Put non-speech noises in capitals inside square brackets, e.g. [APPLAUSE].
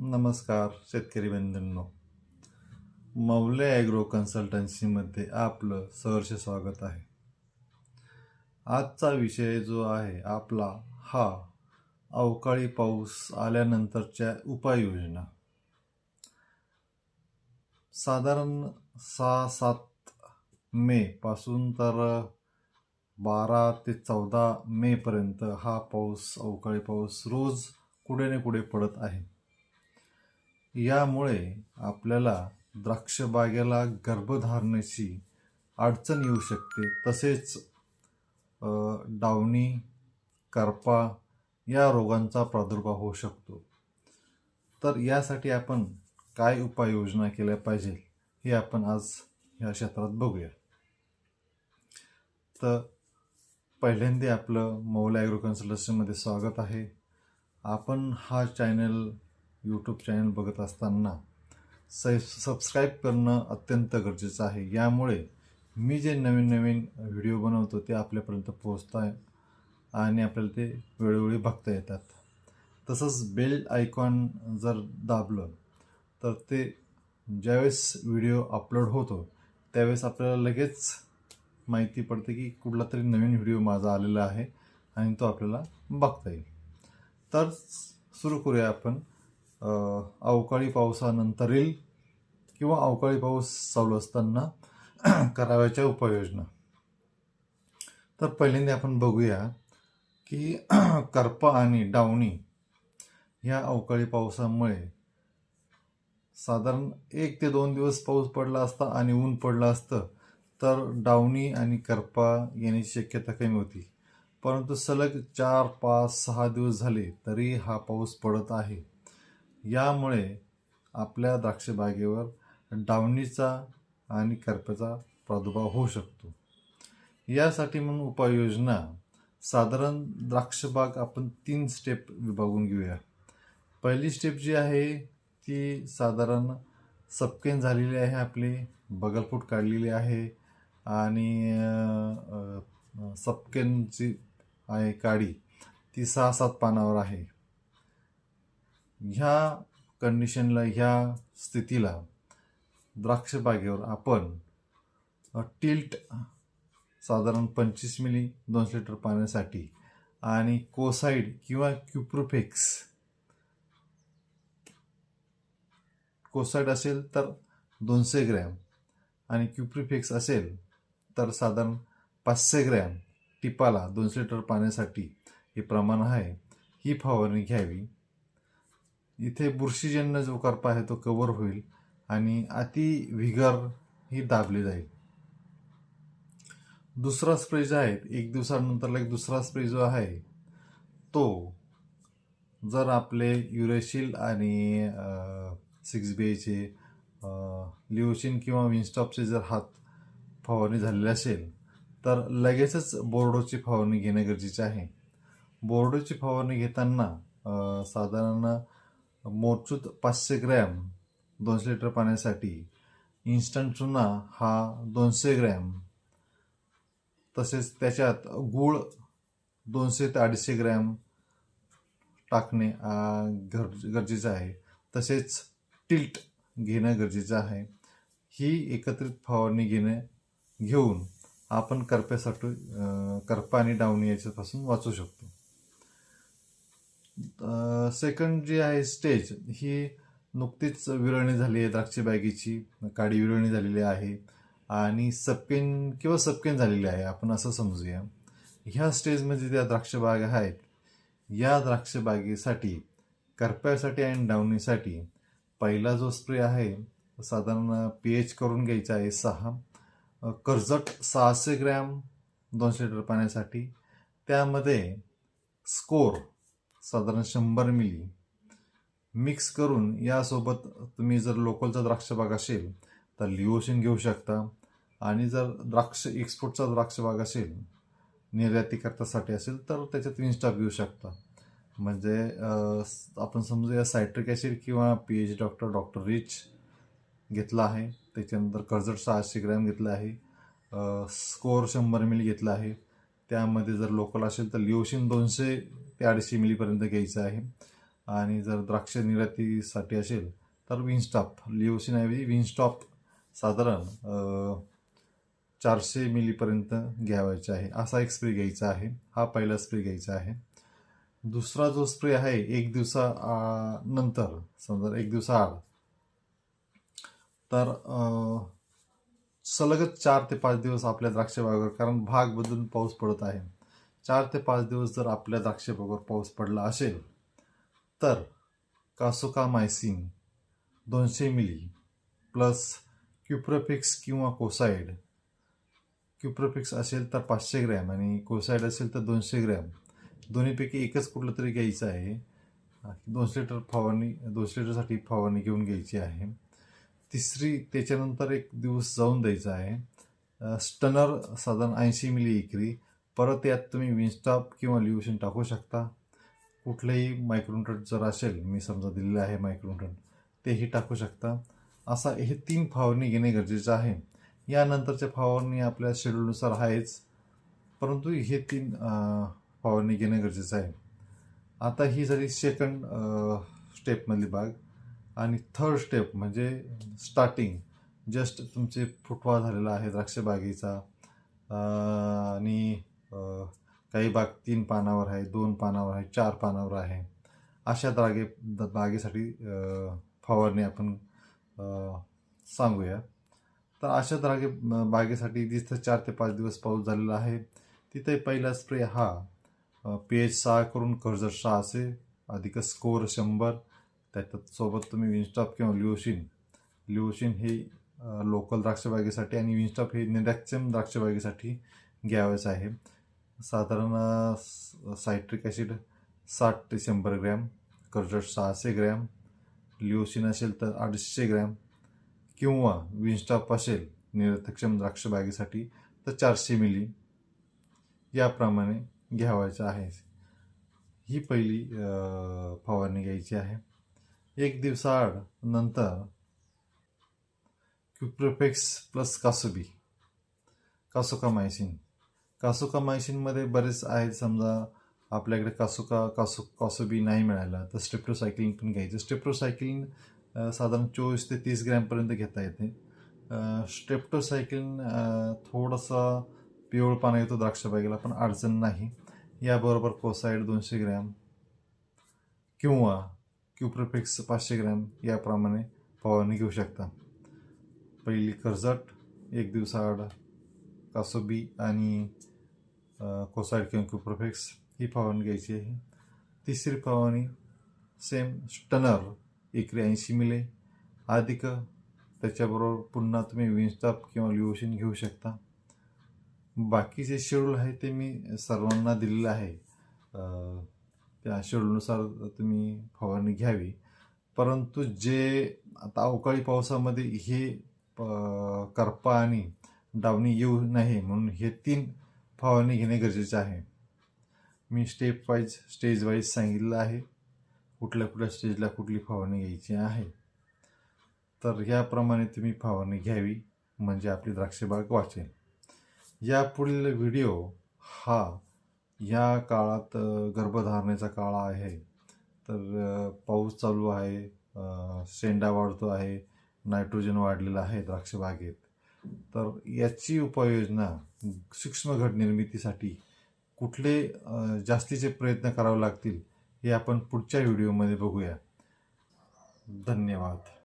नमस्कार शेतकरी बंधूंनो. मौले ॲग्रो कन्सल्टन्सीमध्ये आपलं सहर्ष स्वागत आहे. आजचा विषय जो आहे आपला हा अवकाळी पाऊस आल्यानंतरच्या उपाययोजना. साधारण सहा सात मे पासून तर बारा ते चौदा मेपर्यंत हा पाऊस अवकाळी पाऊस रोज कुठे ना कुठे पडत आहे. यामुळे आपल्याला द्राक्षबागेला गर्भधारणेची अडचण येऊ शकते. तसेच डावणी करपा या रोगांचा प्रादुर्भाव होऊ शकतो. तर यासाठी आपण काय उपाययोजना केल्या पाहिजे हे आपण आज या क्षेत्रात बघूया. तर पहिल्यांदा आपलं मौला ॲग्रो कन्सल्टन्सीमध्ये स्वागत आहे. आपण हा चॅनल यूट्यूब चॅनल बघत असताना स सबस्क्राईब करणं अत्यंत गरजेचं आहे. यामुळे मी जे नवीन नवीन व्हिडिओ बनवतो ते आपल्यापर्यंत पोहोचत आहे आणि आपल्याला ते वेळोवेळी बघता येतात. तसंच बेल आयकॉन जर दाबलं तर ते ज्यावेळेस व्हिडिओ अपलोड होतो त्यावेळेस आपल्याला लगेच माहिती पडते की कुठला तरी नवीन व्हिडिओ माझा आलेला आहे आणि तो आपल्याला बघता येईल. तर सुरू करूया आपण. अवकाळी पावसानंतरील किंवा अवकाळी पाऊस चालू असताना [CLEARS THROAT] करावयाच्या उपाययोजना. तर पहिल्यांदा आपण बघूया की [CLEARS THROAT] करपा आणि डावणी ह्या अवकाळी पावसामुळे साधारण एक ते दोन दिवस पाऊस पडला असता आणि ऊन पडलं असतं तर डावणी आणि करपा येण्याची शक्यता कमी होती. परंतु सलग चार पाच सहा दिवस झाले तरी हा पाऊस पडत आहे. यामुळे आपल्या द्राक्षबागेवर डावणीचा आणि करप्याचा प्रादुर्भाव होऊ शकतो. यासाठी म्हणून उपाययोजना साधारण द्राक्षबाग आपण तीन स्टेप विभागून घेऊया. पहिली स्टेप जी आहे ती साधारण सपकेन झालेली आहे आपली बगलफूट काढलेली आहे आणि सपकेनची आहे काडी. ती सहा सात पानावर आहे. ह्या कंडिशनला ह्या स्थितीला द्राक्षबागेवर आपण टिल्ट साधारण पंचवीस मिली दोनशे लिटर पाण्यासाठी आणि कोसाईड किंवा क्युप्रोफेक्स कोसाईड असेल तर दोनशे ग्रॅम आणि क्युप्रिफिक्स असेल तर साधारण पाचशे ग्रॅम. टिपाला दोनशे लिटर पाण्यासाठी हे प्रमाण आहे. ही फवारणी घ्यावी. इथे बुरशीजन्य जो करपा आहे तो कवर होईल आणि अति विगर ही दाबली जाईल. दुसरा स्प्रे जो आहे एक दिवसानंतर एक दुसरा स्प्रे जो आहे तो जर आपले युरेशिल आणि सिक्स बीचे लिओशिन किंवा विनस्टॉपचे जर हात फवारणी झालेली असेल तर लगेचच बोर्डोची फवारणी घेणे गरजेचे आहे. बोर्डोची फवारणी घेताना साधारण मोजूत पाचशे ग्रॅम दोनशे लिटर पाण्यासाठी इन्स्टंट चुना हा दोनशे ग्रॅम. तसेच त्याच्यात गूळ दोनशे ते अडीचशे ग्रॅम टाकणे गर गरजेचं आहे. तसेच टिल्ट घेणं गरजेचं आहे. ही एकत्रित फवारणी घेणं घेऊन आपण करप्यासाठी करपा आणि डावणी याच्यापासून वाचू शकतो. सेकंड जी आहे स्टेज ही नुकतीच विरळणी झाली आहे द्राक्ष बॅगेची. काडी विरळणी झालेली आहे आणि सपकेन किंवा सपकेन झालेली आहे आपण असं समजूया. ह्या स्टेजमध्ये ज्या द्राक्षबाग आहेत या द्राक्ष बागेसाठी करप्यासाठी आणि डावणीसाठी पहिला जो स्प्रे आहे साधारण पी एच करून घ्यायचा आहे सहा. कर्जट सहाशे ग्रॅम दोनशे लिटर पाण्यासाठी. त्यामध्ये स्कोर साधारण शंभर मिली. मिक्स करून यासोबत तुम्ही जर लोकलचा द्राक्षबाग असेल तर लिओशिन घेऊ शकता. आणि जर द्राक्ष एक्सपोर्टचा द्राक्षबाग असेल निर्यातीकरतासाठी असेल तर त्याच्यात विनस्टॉप घेऊ शकता. म्हणजे आपण स- आपण समजूया सायट्रिक ॲसिड किंवा P H doctor doctor rich घेतला आहे. त्याच्यानंतर कर्जट सहाशे ग्रॅम घेतला आहे. स्कोर शंभर मिली घेतला आहे. त्यामध्ये जर लोकल असेल तर लिओशिन दोनशे ते अडीचशे मिलीपर्यंत घ्यायचं आहे. आणि जर द्राक्ष निर्यातीसाठी असेल तर विनस्टॉप लिओसिनऐवजी विनस्टॉप साधारण चारशे मिलीपर्यंत घ्यावायचे आहे. असा एक स्प्रे घ्यायचा आहे. हा पहिला स्प्रे घ्यायचा आहे. दुसरा जो स्प्रे आहे एक दिवसा नंतर समजा एक दिवसाआड तर सलगच चार ते पाच दिवस आपल्या द्राक्ष बागावर कारण भाग बदलून पाऊस पडत आहे. चार ते पाच दिवस जर आपल्या द्राक्ष पाऊस पडला असेल तर कासोकामायसिन दोनशे मिली प्लस क्युप्रोफिक्स किंवा कोसाईड क्युप्रोफिक्स असेल तर पाचशे ग्रॅम आणि कोसाईड असेल तर दोनशे ग्रॅम दोन्हीपैकी एकच कुठलं तरी घ्यायचं आहे. दोनशे लिटर फवारणी दोनशे लिटरसाठी फवारणी घेऊन घ्यायची आहे. तिसरी त्याच्यानंतर एक दिवस जाऊन द्यायचा आहे. स्टनर साधारण ऐंशी मिली एकरी परत यात तुम्ही विनस्टॉप किंवा लिव्हशन टाकू शकता. कुठलंही मायक्रोन्यूट्रन जर असेल मी समजा दिलेलं आहे मायक्रोन्यूट्रन तेही टाकू शकता. असा हे तीन फवारणी घेणे गरजेचं आहे. यानंतरच्या फवारणी आपल्या शेड्यूलनुसार आहेच. परंतु हे तीन फवारणी घेणे गरजेचं आहे. आता ही झाली सेकंड स्टेपमधली बाग आणि थर्ड स्टेप म्हणजे स्टार्टिंग जस्ट तुमचे फुटवा झालेला आहे द्राक्ष बागेचा. आणि काही बाग तीन पानावर आहे दोन पानावर आहे चार पानावर आहे. अशा द्रागे बागेसाठी फवारणी आपण सांगूया. तर अशा द्रागे बागेसाठी जिथं चार ते पाच दिवस पाऊस झालेला आहे. तिथे पहिला स्प्रे हा पी एच सहा करून कर्जत असे अधिक स्कोअर शंभर. त्याच्यात सोबत तुम्ही विनस्टॉप किंवा लिओशिन लिओशिन हे लोकल द्राक्षबागेसाठी आणि विनस्टॉप हे निरॅक्चम द्राक्षबागेसाठी घ्यावंच आहे. साधारण सायट्रिक ॲसिड साठ ते शंभर ग्रॅम कर्जट सहाशे ग्रॅम लिओसिन असेल तर अडीचशे ग्रॅम किंवा विनस्टॉप असेल निरक्षम द्राक्षबागेसाठी तर चारशे मिली याप्रमाणे घ्यावायचं आहे. ही पहिली फवारणी घ्यायची आहे. एक दिवसाआड नंतर क्युप्रोफेक्स प्लस कासुबी कासोकामायसिन कासुका मायसिनमध्ये बरेच आहेत समजा आपल्याकडे कासुका कासु कासोबी नाही मिळाला तर स्ट्रिप्टोसायक्लिन पण घ्यायचं. स्ट्रिप्टोसायक्लिन साधारण चोवीस ते तीस ग्रॅमपर्यंत घेता येते. स्ट्रेप्टोसायक्लिन थोडासा पिवळ पाना येतो द्राक्षबागेला पण अडचण नाही. याबरोबर कोसाईड दोनशे ग्रॅम किंवा क्युप्रोफिक्स पाचशे ग्रॅम याप्रमाणे फवारणी घेऊ शकता. पहिली कर्जट एक दिवसाआड कासोबी आणि अ, कोसाईड किंवा क्युप्रोफिक्स ही फवारणी घ्यायची आहे. तिसरी फवारणी सेम स्टनर एकरी ऐंशी मिले. अधिक त्याच्याबरोबर पुन्हा तुम्ही विनस्टॉप किंवा लिओशिन घेऊ शकता. बाकीचे शेड्यूल आहे ते मी सर्वांना दिलेलं आहे. त्या शेड्यूलनुसार तुम्ही फवारणी घ्यावी. परंतु जे आता अवकाळी पावसामध्ये हे प- करपा आणि डावणी येऊ नये म्हणून हे तीन फवारणी घेणे गरजेचे आहे. मी स्टेप वाईज स्टेज वाईज सांगितलं आहे. कुठल्या कुठल्या स्टेजला कुठली फवारणी घ्यायची आहे? तर ह्याप्रमाणे तुम्ही फवारणी घ्यावी म्हणजे आपली द्राक्षबाग वाचेल. यापुढील व्हिडिओ हा या काळात गर्भधारणेचा काळ आहे. तर पाऊस चालू आहे सेंडा शेंडा वाढतो आहे नायट्रोजन वाढलेलं आहे द्राक्षबागेत तर याची उपाययोजना सूक्ष्म घट निर्मितीसाठी कुठले जास्तीचे प्रयत्न करावे लागतील हे आपण पुढच्या व्हिडिओमध्ये बघूया. धन्यवाद.